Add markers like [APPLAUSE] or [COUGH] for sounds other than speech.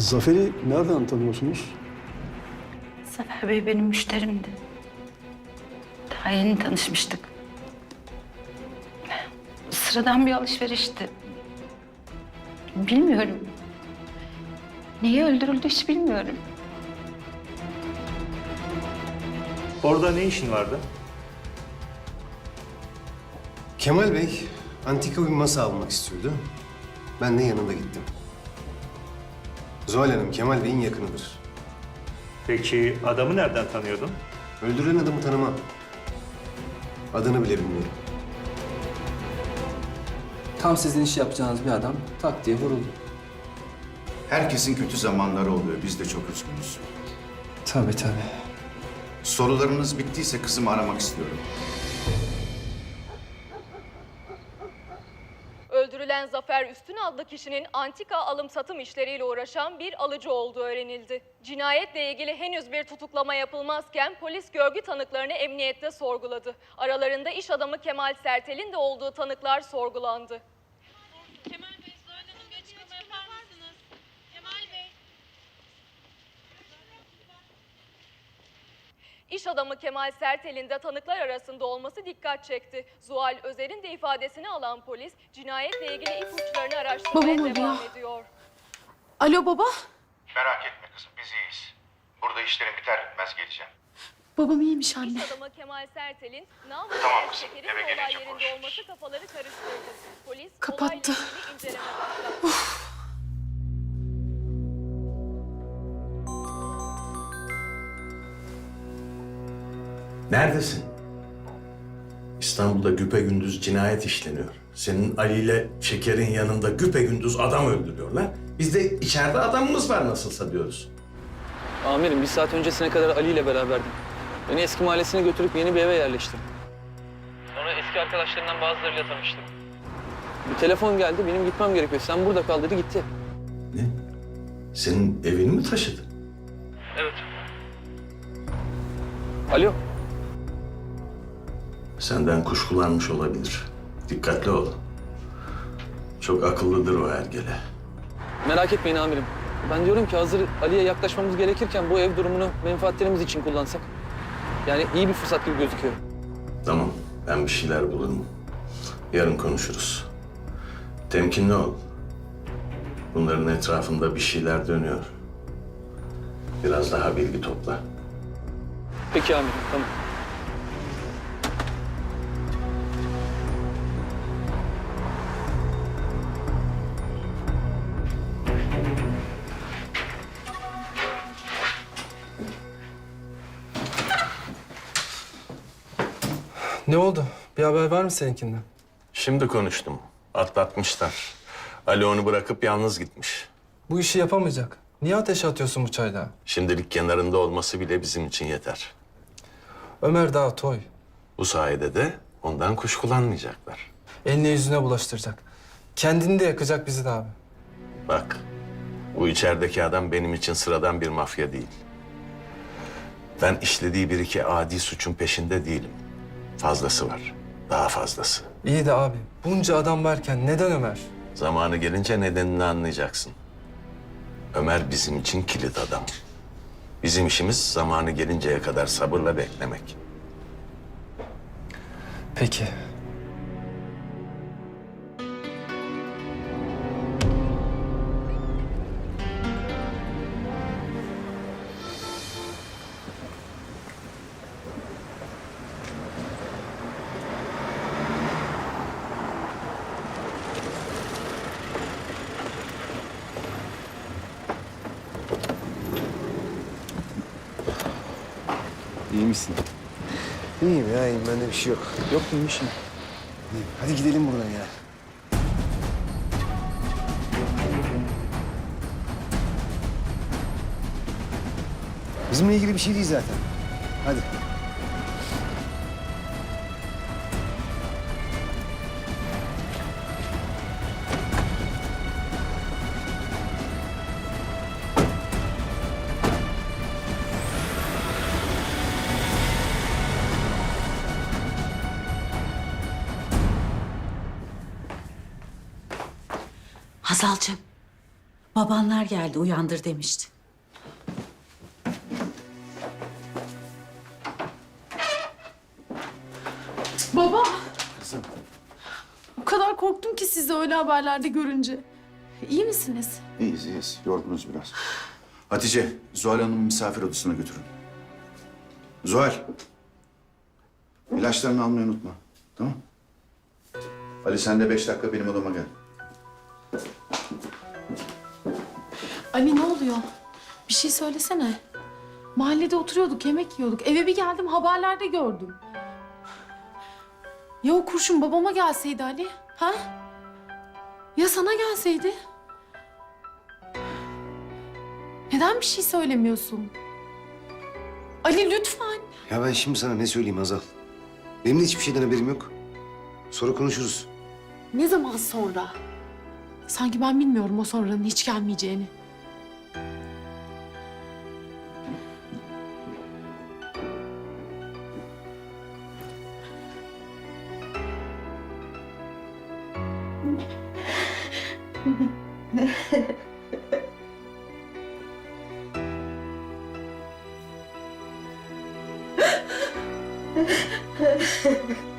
Zafer'i nereden tanıyorsunuz? Zafer Bey benim müşterimdi. Daha yeni tanışmıştık. Sıradan bir alışverişti. Bilmiyorum. Niye öldürüldü hiç bilmiyorum. Orada ne işin vardı? Kemal Bey antika bir masa almak istiyordu. Ben de yanında gittim. Zuhal Hanım Kemal Bey'in yakınıdır. Peki adamı nereden tanıyordun? Öldürülen adamı tanımam. Adını bile bilmiyorum. Tam sizin iş yapacağınız bir adam tak diye vuruldu. Herkesin kötü zamanları oluyor. Biz de çok üzgünüz. Tabii tabii. Sorularınız bittiyse kızımı aramak istiyorum. Üstün adlı kişinin antika alım-satım işleriyle uğraşan bir alıcı olduğu öğrenildi. Cinayetle ilgili henüz bir tutuklama yapılmazken polis görgü tanıklarını emniyette sorguladı. Aralarında iş adamı Kemal Sertel'in de olduğu tanıklar sorgulandı. Kemal Bey, Zuhal Hanım bir açıklama yapar mısınız? Kemal Bey. İş adamı Kemal Sertel'in de tanıklar arasında olması dikkat çekti. Zuhal Özer'in de ifadesini alan polis cinayetle ilgili ipuçlarını araştırmaya Babam devam arıyor. ediyor. Alo baba. Merak etme kızım, biz iyiyiz. Burada işlerim biter bitmez geleceğim. Babam iyiymiş anne. İş adamı Kemal Sertel'in Namık Tamam Şeker'in olay yerinde konuşuruz. olması kafaları karıştırdı. Polis Kapattı. olayla ilgili inceleme başlattı. Neredesin? İstanbul'da güpegündüz cinayet işleniyor. Senin Ali ile Şeker'in yanında güpegündüz adam öldürüyorlar. Biz de içeride adamımız var nasılsa diyoruz. Amirim bir saat öncesine kadar Ali ile beraberdim. Beni eski mahallesine götürüp yeni bir eve yerleştirdi. Sonra eski arkadaşlarından bazılarıyla tanıştım. Bir telefon geldi, benim gitmem gerekiyor. Sen burada kal dedi, gitti. Ne? Senin evini mi taşıdı? Evet. Alo. Senden kuşkulanmış olabilir. Dikkatli ol. Çok akıllıdır o ergele. Merak etmeyin amirim. Ben diyorum ki hazır Ali'ye yaklaşmamız gerekirken bu ev durumunu menfaatlerimiz için kullansak. Yani iyi bir fırsat gibi gözüküyor. Tamam, ben bir şeyler bulurum. Yarın konuşuruz. Temkinli ol. Bunların etrafında bir şeyler dönüyor. Biraz daha bilgi topla. Peki amirim, tamam. Ne oldu? Bir haber var mı seninkinden? Şimdi konuştum. Atlatmışlar. Ali onu bırakıp yalnız gitmiş. Bu işi yapamayacak. Niye ateşe atıyorsun bu çayda? Şimdilik kenarında olması bile bizim için yeter. Ömer daha toy. Bu sayede de ondan kuşkulanmayacaklar. Eline yüzüne bulaştıracak. Kendini de yakacak bizi de abi. Bak, bu içerideki adam benim için sıradan bir mafya değil. Ben işlediği bir iki adi suçun peşinde değilim. Fazlası var, daha fazlası. İyi de abi bunca adam varken neden Ömer? Zamanı gelince nedenini anlayacaksın. Ömer bizim için kilit adam. Bizim işimiz zamanı gelinceye kadar sabırla beklemek. Peki. Misin? İyiyim ya iyiyim. Bende bir şey yok. Yok iyiymişim. İyiyim. Hadi gidelim buradan ya. Bizimle ilgili bir şey değil zaten. Hadi. Hazalcığım. Babanlar geldi uyandır demişti. Baba. O kadar korktum ki sizi öyle haberlerde görünce. İyi misiniz? İyiyiz iyiyiz. Yorgunuz biraz. Hatice, Zuhal Hanım'ı misafir odasına götürün. Zuhal. İlaçlarını almayı unutma. Tamam Ali sen de beş dakika benim odama gel. Ali ne oluyor? Bir şey söylesene. Mahallede oturuyorduk, yemek yiyorduk. Eve bir geldim, haberlerde gördüm. Ya o kurşun babama gelseydi Ali, ha? Ya sana gelseydi? Neden bir şey söylemiyorsun? Ali lütfen. Ya ben şimdi sana ne söyleyeyim Hazal? Benim de hiçbir şeyden haberim yok. Sonra konuşuruz. Ne zaman sonra? Sanki ben bilmiyorum o sonranın hiç gelmeyeceğini. [LAUGHS]